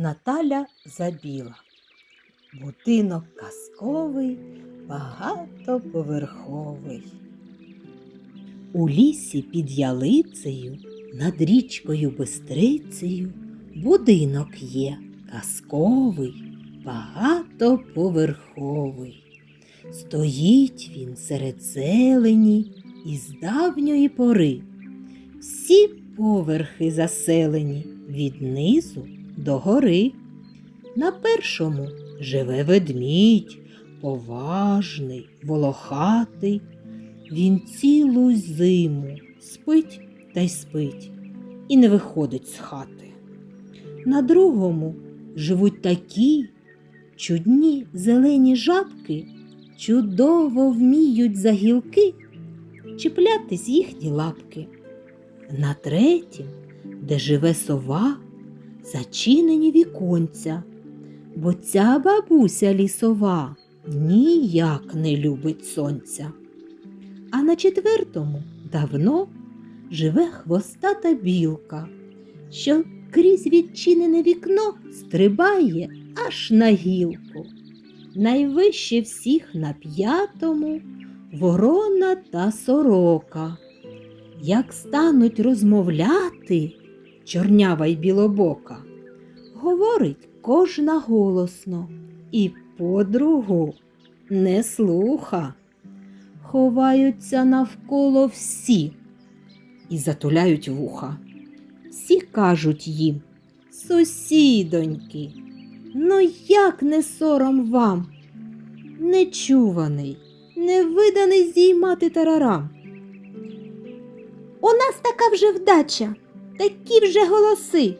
Наталя Забіла. Будинок казковий, багатоповерховий. У лісі під ялицею, над річкою Бистрицею, будинок є казковий, багатоповерховий. Стоїть він серед зелені із давньої пори. Всі поверхи заселені від низу до гори. На першому живе ведмідь, поважний, волохатий. Він цілу зиму спить та й спить і не виходить з хати. На другому живуть такі чудні зелені жабки, чудово вміють за гілки чіплятись їхні лапки. На третім, де живе сова, зачинені віконця, бо ця бабуся лісова ніяк не любить сонця. А на четвертому давно живе хвостата білка, що крізь відчинене вікно стрибає аж на гілку. Найвище всіх на п'ятому ворона та сорока. Як стануть розмовляти, чорнява й білобока, говорить кожна голосно і подругу не слуха. Ховаються навколо всі і затуляють вуха. Всі кажуть їм, сусідоньки, ну як не сором вам? Нечуваний, невиданий здіймати тарарам. У нас така вже вдача, такі вже голоси.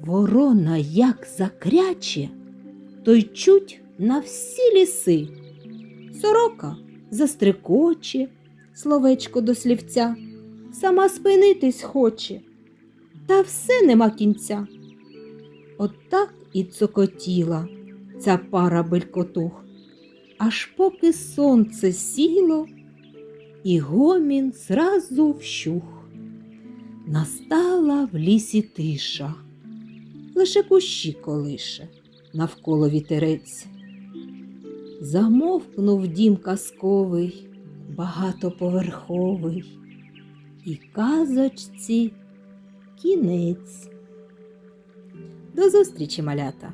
Ворона як закряче, то й чуть на всі ліси. Сорока застрекоче, словечко до слівця, сама спинитись хоче, та все нема кінця. От і цокотіла ця пара белькотух, аж поки сонце сіло, і гомін зразу вщух. Настала в лісі тиша, лише кущі колише, навколо вітерець. Замовкнув дім казковий, багатоповерховий, і казочці кінець. До зустрічі, малята!